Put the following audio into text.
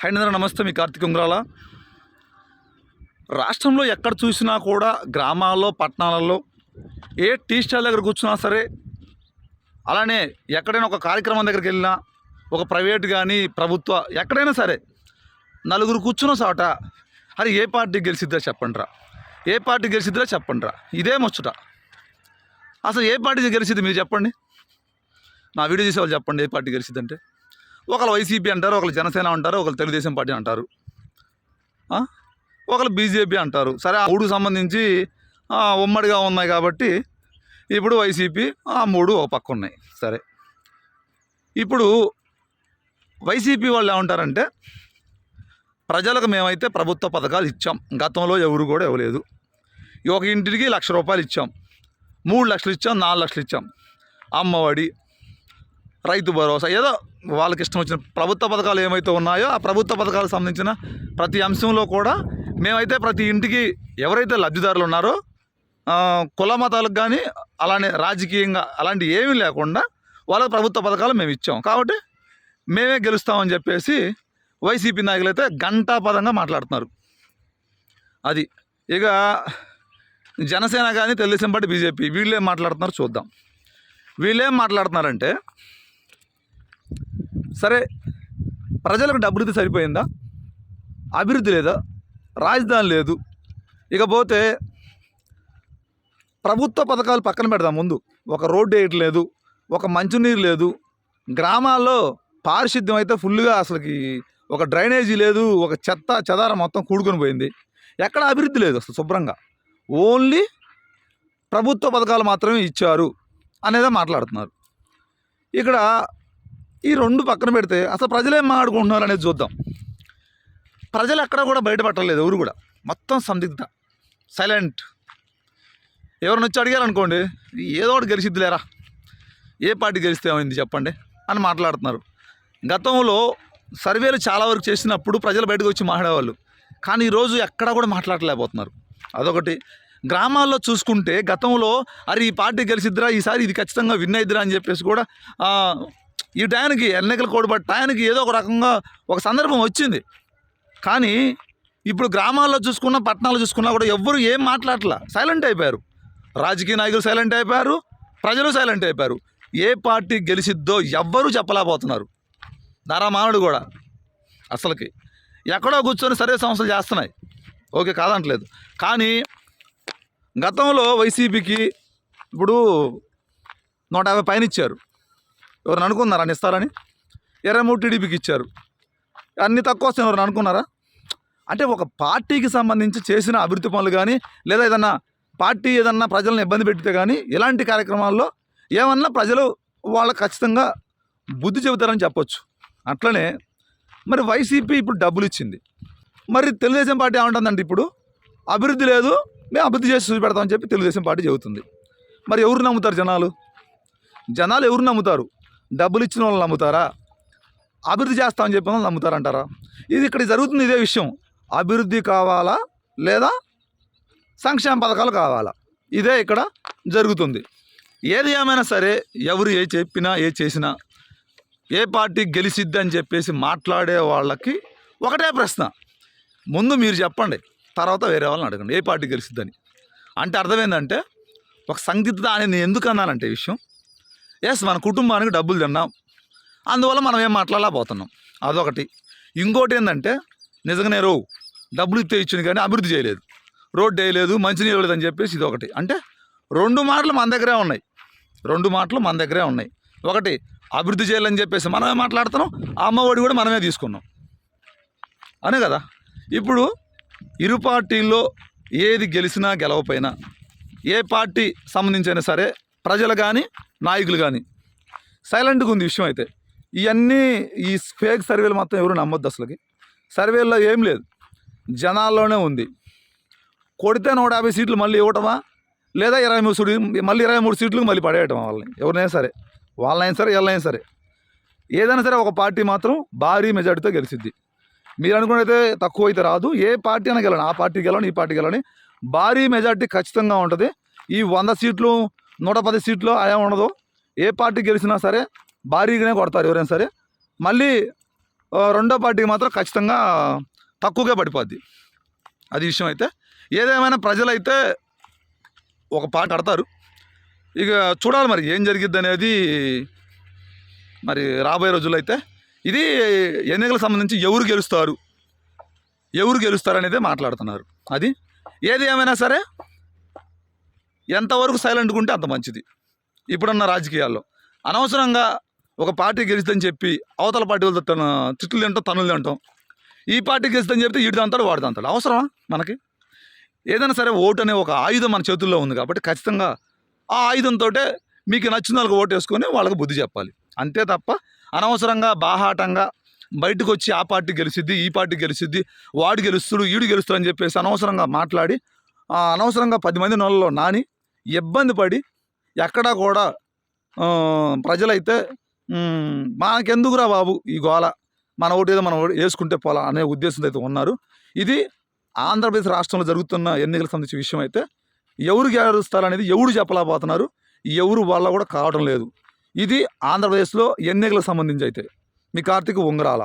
హైనంద్ర నమస్తే మీ కార్తీక్ ఉంగరాల. రాష్ట్రంలో ఎక్కడ చూసినా కూడా గ్రామాల్లో పట్టణాలలో ఏ టీ స్టాల్ దగ్గర కూర్చున్నా సరే అలానే ఎక్కడైనా ఒక కార్యక్రమం దగ్గరికి వెళ్ళినా ఒక ప్రైవేట్ కానీ ప్రభుత్వ ఎక్కడైనా సరే నలుగురు కూర్చున్న చోట అది ఏ పార్టీ గెలిచిద్దా చెప్పండిరా. ఏ పార్టీ గెలిచిద్దా చెప్పండిరా. ఇదే ముచ్చట. అసలు ఏ పార్టీ గెలిచింది మీరు చెప్పండి. నా వీడియో చేసే వాళ్ళు చెప్పండి ఏ పార్టీ గెలిచిందంటే ఒకళ్ళు వైసీపీ అంటారు ఒకళ్ళు జనసేన అంటారు ఒకళ్ళు తెలుగుదేశం పార్టీ అంటారు. ఒకరు ఒకళ్ళు బీజేపీ అంటారు. సరే ఆ మూడు సంబంధించి ఉమ్మడిగా ఉన్నాయి కాబట్టి ఇప్పుడు వైసీపీ ఆ మూడు ఒక పక్క ఉన్నాయి. సరే. ఇప్పుడు వైసీపీ వాళ్ళు ఏమంటారంటే ప్రజలకు మేమైతే ప్రభుత్వ పథకాలు ఇచ్చాం. గతంలో ఎవరు కూడా ఇవ్వలేదు. ఒక ఇంటికి లక్ష రూపాయలు ఇచ్చాం. మూడు లక్షలు ఇచ్చాం నాలుగు లక్షలు ఇచ్చాం. అమ్మఒడి రైతు భరోసా ఏదో వాళ్ళకి ఇష్టం వచ్చిన ప్రభుత్వ పథకాలు ఏమైతే ఉన్నాయో ఆ ప్రభుత్వ పథకాలకు సంబంధించిన ప్రతి అంశంలో కూడా మేమైతే ప్రతి ఇంటికి ఎవరైతే లబ్ధిదారులు ఉన్నారో కుల మతాలకు కానీ అలానే రాజకీయంగా అలాంటి ఏమీ లేకుండా వాళ్ళకి ప్రభుత్వ పథకాలు మేము ఇచ్చాం. కాబట్టి మేమే గెలుస్తామని చెప్పేసి వైసీపీ నాయకులు అయితే గంటాపదంగా మాట్లాడుతున్నారు. అది ఇక జనసేన కానీ తెలుగుదేశం పార్టీ బీజేపీ వీళ్ళేం మాట్లాడుతున్నారు చూద్దాం. వీళ్ళేం మాట్లాడుతున్నారంటే సరే ప్రజలకు డబ్బులు సరిపోయిందా? అభివృద్ధి లేదా? రాజధాని లేదు. ఇకపోతే ప్రభుత్వ పథకాలు పక్కన పెడదాం ముందు. ఒక రోడ్డు వేయట్లేదు ఒక మంచినీరు లేదు గ్రామాల్లో పారిశుద్ధ్యం అయితే ఫుల్గా అసలుకి ఒక డ్రైనేజీ లేదు ఒక చెత్త చెదారం మొత్తం కూడుకొని పోయింది. ఎక్కడ అభివృద్ధి లేదు అసలు శుభ్రంగా. ఓన్లీ ప్రభుత్వ పథకాలు మాత్రమే ఇచ్చారు అనేదే మాట్లాడుతున్నారు. ఇక్కడ ఈ రెండు పక్కన పెడితే అసలు ప్రజలు ఏం మాట్లాడుకుంటున్నారు అనేది చూద్దాం. ప్రజలు ఎక్కడ కూడా బయటపట్టలేదు ఎవరు కూడా. మొత్తం సందిగ్ధ సైలెంట్ ఎవరిని వచ్చి అడిగారు అనుకోండి ఏదో ఒకటి గెలిచిద్దిలేరా? ఏ పార్టీ గెలిస్తే ఏమైంది చెప్పండి అని మాట్లాడుతున్నారు. గతంలో సర్వేలు చాలా వరకు చేసినప్పుడు ప్రజలు బయటకు వచ్చి మాట్లాడేవాళ్ళు. కానీ ఈరోజు ఎక్కడా కూడా మాట్లాడలేకపోతున్నారు. అదొకటి. గ్రామాల్లో చూసుకుంటే గతంలో అరే ఈ పార్టీ గెలిచిద్దిరా ఈసారి ఇది ఖచ్చితంగా విన్ అయిద్దిరా అని చెప్పేసి కూడా ఈ టయానికి ఎన్నికలు కోడిపడి టయానికి ఏదో ఒక రకంగా ఒక సందర్భం వచ్చింది. కానీ ఇప్పుడు గ్రామాల్లో చూసుకున్నా పట్టణాల్లో చూసుకున్నా కూడా ఎవ్వరు ఏం మాట్లాడట్లా. సైలెంట్ అయిపోయారు. రాజకీయ నాయకులు సైలెంట్ అయిపోయారు. ప్రజలు సైలెంట్ అయిపోయారు. ఏ పార్టీ గెలిచిద్దో ఎవ్వరూ చెప్పలేకపోతున్నారు. నారామానుడు కూడా అసలుకి. ఎక్కడో కూర్చొని సర్వే సంస్థలు చేస్తున్నాయి. ఓకే కాదంటలేదు. కానీ గతంలో వైసీపీకి ఇప్పుడు నూట యాభై పైన ఇచ్చారు. ఎవరైనా అనుకున్నారా అని ఇస్తారని ఇరవై మూడు టీడీపీకి ఇచ్చారు. అన్ని తక్కువ వస్తాయి ఎవరైనా అనుకున్నారా? అంటే ఒక పార్టీకి సంబంధించి చేసిన అభివృద్ధి పనులు కానీ లేదా ఏదన్నా పార్టీ ఏదన్నా ప్రజలను ఇబ్బంది పెడితే కానీ ఇలాంటి కార్యక్రమాల్లో ఏమన్నా ప్రజలు వాళ్ళ ఖచ్చితంగా బుద్ధి చెబుతారని చెప్పొచ్చు. అట్లనే మరి వైసీపీ ఇప్పుడు డబ్బులు ఇచ్చింది. మరి తెలుగుదేశం పార్టీ ఏమంటుందంటే ఇప్పుడు అభివృద్ధి లేదు మేము అభివృద్ధి చేసి చూపెడతామని చెప్పి తెలుగుదేశం పార్టీ చెబుతుంది. మరి ఎవరు నమ్ముతారు జనాలు? జనాలు ఎవరు నమ్ముతారు? డబ్బులు ఇచ్చిన వాళ్ళు నమ్ముతారా? అభివృద్ధి చేస్తామని చెప్పిన వాళ్ళు నమ్ముతారంటారా? ఇది ఇక్కడ జరుగుతుంది ఇదే విషయం. అభివృద్ధి కావాలా లేదా సంక్షేమ పథకాలు కావాలా? ఇదే ఇక్కడ జరుగుతుంది. ఏది ఏమైనా సరే ఎవరు ఏ చెప్పినా ఏ చేసినా ఏ పార్టీ గెలిచిద్ది అని చెప్పేసి మాట్లాడే వాళ్ళకి ఒకటే ప్రశ్న. ముందు మీరు చెప్పండి తర్వాత వేరే వాళ్ళని అడగండి ఏ పార్టీ గెలిచిద్దని. అంటే అర్థమైందంటే ఒక సందిగ్ధత అని నేను ఎందుకు అన్నానంటే విషయం ఎస్ మన కుటుంబానికి డబ్బులు తిన్నాం. అందువల్ల మనం ఏం మాట్లాడలేకపోతున్నాం. అదొకటి. ఇంకోటి ఏంటంటే నిజంగానే రో డబ్బులు ఇస్తే ఇచ్చింది కానీ అభివృద్ధి చేయలేదు. రోడ్డు వేయలేదు మంచినీరు లేదని చెప్పేసి ఇది ఒకటి అంటే రెండు మాటలు మన దగ్గరే ఉన్నాయి. రెండు మాటలు మన దగ్గరే ఉన్నాయి. ఒకటి అభివృద్ధి చేయాలని చెప్పేసి మనమే మాట్లాడుతున్నాం. ఆ అమ్మఒడి కూడా మనమే తీసుకున్నాం. అనే కదా? ఇప్పుడు ఇరు పార్టీల్లో ఏది గెలిచినా గెలవపోయినా ఏ పార్టీ సంబంధించైనా సరే ప్రజలు కానీ నాయకులు కానీ. సైలెంట్గా ఉంది విషయం అయితే. ఇవన్నీ ఈ ఫేక్ సర్వేలు మాత్రం ఎవరు నమ్మొద్దు అసలుకి. సర్వేల్లో ఏం లేదు. జనాల్లోనే ఉంది. కొడితే నూట యాభై సీట్లు మళ్ళీ ఇవ్వటమా? లేదా ఇరవై మూడు సీట్లు మళ్ళీ ఇరవై మూడు సీట్లు మళ్ళీ పడేయటం వాళ్ళని? ఎవరినైనా సరే. వాళ్ళైనా సరే వీళ్ళైనా సరే. ఏదైనా సరే ఒక పార్టీ మాత్రం భారీ మెజార్టీతో గెలిచిద్ది. మీరు అనుకున్నైతే తక్కువ అయితే రాదు. ఏ పార్టీ అయినా గెలని ఆ పార్టీ గెలని ఈ పార్టీ గెలని భారీ మెజార్టీ ఖచ్చితంగా ఉంటుంది. ఈ వంద సీట్లు నూట పది సీట్లు అయా ఉండదు. ఏ పార్టీ గెలిచినా సరే భారీగానే కొడతారు ఎవరైనా సరే. మళ్ళీ రెండో పార్టీకి మాత్రం ఖచ్చితంగా తక్కువగా పడిపోద్ది. అది విషయం అయితే. ఏదేమైనా ప్రజలైతే ఒక పాట ఆడతారు. ఇక చూడాలి మరి ఏం జరిగిద్ది అనేది మరి రాబోయే రోజుల్లో అయితే. ఇది ఎన్నికలకు సంబంధించి ఎవరు గెలుస్తారు? ఎవరు గెలుస్తారు అనేది మాట్లాడుతున్నారు. అది. ఏది ఏమైనా సరే ఎంతవరకు సైలెంట్గా ఉంటే అంత మంచిది. ఇప్పుడున్న రాజకీయాల్లో. అనవసరంగా ఒక పార్టీ గెలుస్తుందని చెప్పి అవతల పార్టీ వాళ్ళతో తన తిట్లు తింటాం తనులు తింటాం. ఈ పార్టీ గెలుస్తుందని చెప్తే ఈడు అంతాడు వాడు అంతాడు అవసరమా మనకి? ఏదైనా సరే ఓటు అనే ఒక ఆయుధం మన చేతుల్లో ఉంది కాబట్టి ఖచ్చితంగా ఆ ఆయుధంతో మీకు నచ్చిన వాళ్ళకి ఓటు వేసుకొని వాళ్ళకి బుద్ధి చెప్పాలి. అంతే తప్ప అనవసరంగా బాహాటంగా బయటకు వచ్చి ఆ పార్టీ గెలిచిద్ది ఈ పార్టీ గెలిచిద్ది వాడు గెలుస్తుడు ఈడు గెలుస్తాడు అని చెప్పేసి అనవసరంగా మాట్లాడి అనవసరంగా పది మంది నోళ్ళలో నాని ఇబ్బంది పడి ఎక్కడా కూడా ప్రజలైతే మనకెందుకురా బాబు ఈ గోల? మన ఓటేదో మనం వేసుకుంటే పోలా అనే ఉద్దేశంతో అయితే ఉన్నారు. ఇది ఆంధ్రప్రదేశ్ రాష్ట్రంలో జరుగుతున్న ఎన్నికలకు సంబంధించిన విషయం అయితే ఎవరు గెలుస్తారనేది ఎవరు చెప్పలేకపోతున్నారు. ఎవరు వల్ల కూడా కావడం లేదు. ఇది ఆంధ్రప్రదేశ్లో ఎన్నికలకు సంబంధించి అయితే. మీ కార్తీక్ ఉంగరాల.